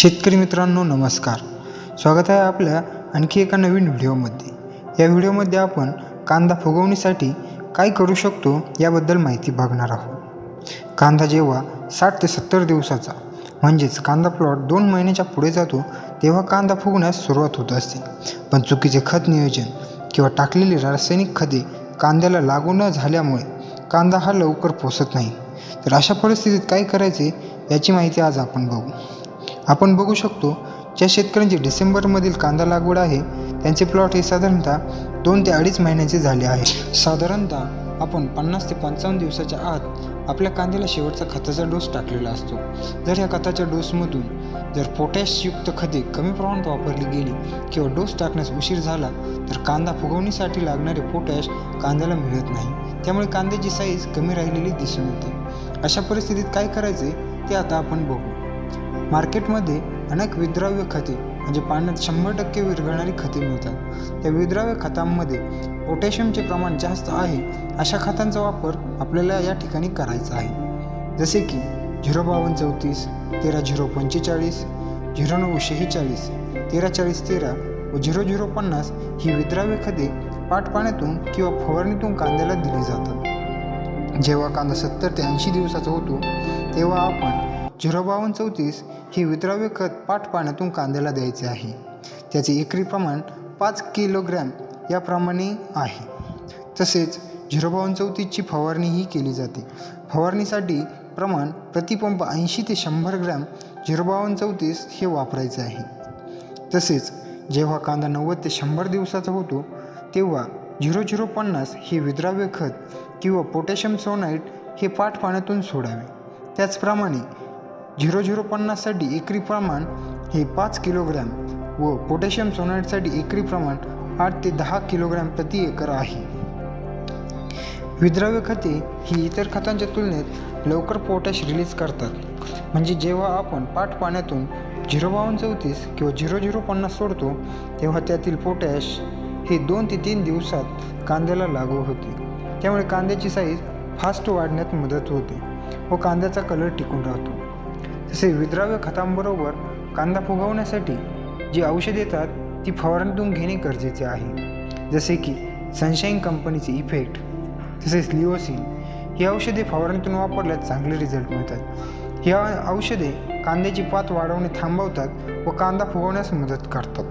शेतकरी मित्रांनो नमस्कार. स्वागत आहे आपल्या आणखी एका नवीन व्हिडिओमध्ये. या व्हिडिओमध्ये आपण कांदा फुगवणीसाठी काय करू शकतो याबद्दल माहिती बघणार आहोत. कांदा जेव्हा साठ ते सत्तर दिवसाचा म्हणजेच कांदा प्लॉट दोन महिन्याच्या पुढे जातो तेव्हा कांदा फुगण्यास सुरुवात होत असते. पण चुकीचे खत नियोजन किंवा टाकलेली रासायनिक खते कांद्याला लागू न झाल्यामुळे कांदा हा लवकर पोसत नाही. तर अशा परिस्थितीत काय करायचे याची माहिती आज आपण बघू. आपण बघू शकतो ज्या शेतकऱ्यांची डिसेंबरमधील कांदा लागवड आहे त्यांचे प्लॉट हे साधारणतः दोन ते अडीच महिन्याचे झाले आहे. साधारणतः आपण पन्नास ते पंचावन्न दिवसाच्या आत आपल्या कांद्याला शेवटचा खताचा डोस टाकलेला असतो. जर या खताच्या डोसमधून जर पोटॅशयुक्त खते कमी प्रमाणात वापरली गेली किंवा डोस टाकण्यास उशीर झाला तर कांदा फुगवणीसाठी लागणारे पोटॅश कांद्याला मिळत नाही. त्यामुळे कांद्याची साईज कमी राहिलेली दिसून येते. अशा परिस्थितीत काय करायचे ते आता आपण बघू. मार्केटमध्ये अनेक विद्राव्य खते म्हणजे पाण्यात शंभर टक्के विरघळणारी खते मिळतात. त्या विद्राव्य खतांमध्ये पोटॅशियमचे प्रमाण जास्त आहे अशा खतांचा वापर आपल्याला या ठिकाणी करायचा आहे. जसे की झिरो बावन्न चौतीस तेरा झिरो पंचेचाळीस झिरो नऊ शेहेचाळीस तेरा चाळीस तेरा व झिरो झिरो पन्नास ही विद्राव्य खते पाटपाण्यातून किंवा फवारणीतून कांद्याला दिली जातात. जेव्हा कांदा सत्तर ते ऐंशी दिवसाचा होतो तेव्हा आपण झिरो बावन्न चौतीस हे विद्राव्य खत पाठ पाण्यातून कांद्याला द्यायचे आहे. त्याचे एकरी प्रमाण पाच किलोग्रॅम याप्रमाणे आहे. तसेच झिरो बावन्न चौतीसची फवारणीही केली जाते. फवारणीसाठी प्रमाण प्रतिपंप ऐंशी ते शंभर ग्रॅम झिरो बावन्न चौतीस हे वापरायचे आहे. तसेच जेव्हा कांदा नव्वद ते शंभर दिवसाचा होतो तेव्हा झिरो झिरो पन्नास हे विद्राव्य खत किंवा पोटॅशियम सोनाईट हे पाठ पाण्यातून सोडावे. त्याचप्रमाणे झिरो झिरो पन्नाससाठी एकरी प्रमाण हे पाच किलोग्रॅम व पोटॅशियम सोनाईटसाठी एकरी प्रमाण आठ ते दहा किलोग्रॅम प्रति एकर आहे. विद्राव्य खते ही इतर खतांच्या तुलनेत लवकर पोटॅश रिलीज करतात. म्हणजे जेव्हा आपण पाठ पाण्यातून झिरो बावन्न चौतीस किंवा झिरो झिरो पन्नास सोडतो तेव्हा त्यातील पोटॅश हे दोन ते तीन दिवसात कांद्याला लागू होते. त्यामुळे कांद्याची साईज फास्ट वाढण्यात मदत होते व कांद्याचा कलर टिकून राहतो. तसे विद्राव्य खतांबरोबर कांदा फुगवण्यासाठी जी औषधे येतात ती फवारणीतून घेणे गरजेचे आहे. जसे की सनशाईन कंपनीचे इफेक्ट तसेच लिओसिन ही औषधे फवारणीतून वापरल्यास चांगले रिझल्ट मिळतात. ही औषधे कांद्याची पात वाढवणे थांबवतात व कांदा फुगवण्यास मदत करतात.